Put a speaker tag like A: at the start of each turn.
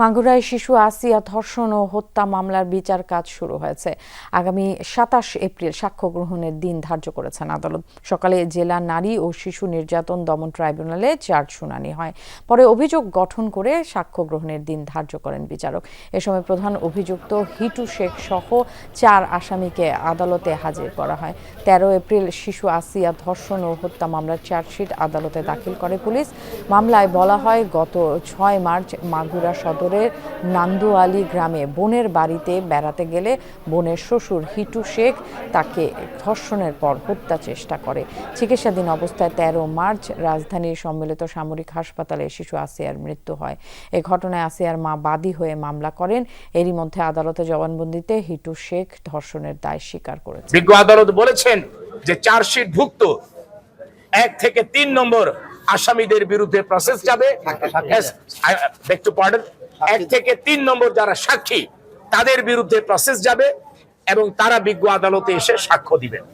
A: মাগুরায় শিশু আসিয়া ধর্ষণ ও হত্যা মামলার বিচার কাজ শুরু হয়েছে। আগামী সাতাশ এপ্রিল সাক্ষ্য গ্রহণের দিন ধার্য করেছেন আদালত। সকালে জেলা নারী ও শিশু নির্যাতন দমন ট্রাইব্যুনালে চার্জ শুনানি হয়। পরে অভিযোগ গঠন করে সাক্ষ্য গ্রহণের দিন ধার্য করেন বিচারক। এ সময় প্রধান অভিযুক্ত হিটু শেখ সহ চার আসামিকে আদালতে হাজির করা হয়। তেরো এপ্রিল শিশু আসিয়া ধর্ষণ ও হত্যা মামলার চার্জশিট আদালতে দাখিল করে পুলিশ। মামলায় বলা হয়, গত ছয় মার্চ মাগুরা সদরের নান্দুয়ালি গ্রামে বোনের বাড়িতে বেড়াতে গেলে বোনের শ্বশুর হিটু শেখ তাকে ধর্ষণের পর হত্যা চেষ্টা করে। চিকিৎসাধীন অবস্থায় তেরো মার্চ রাজধানীর সম্মিলিত সামরিক হাসপাতালে শিশু আসিয়ার মৃত্যু হয়। এ ঘটনায় আসিয়ার মা বাদী হয়ে মামলা করেন। এরই মধ্যে আদালতে জবানবন্দিতে হিটু শেখ ধর্ষণের দায় স্বীকার করেছে
B: বিজ্ঞ আদালত বলেছেন যে চার্জশিট ভুক্ত এক থেকে তিন নম্বর আসামিদের বিরুদ্ধে প্রসেস যাবে। to pardon. এক থেকে তিন নম্বর যারা সাক্ষী তাদের বিরুদ্ধে প্রসেস যাবে এবং তারা বিজ্ঞ আদালতে এসে সাক্ষ্য দিবেন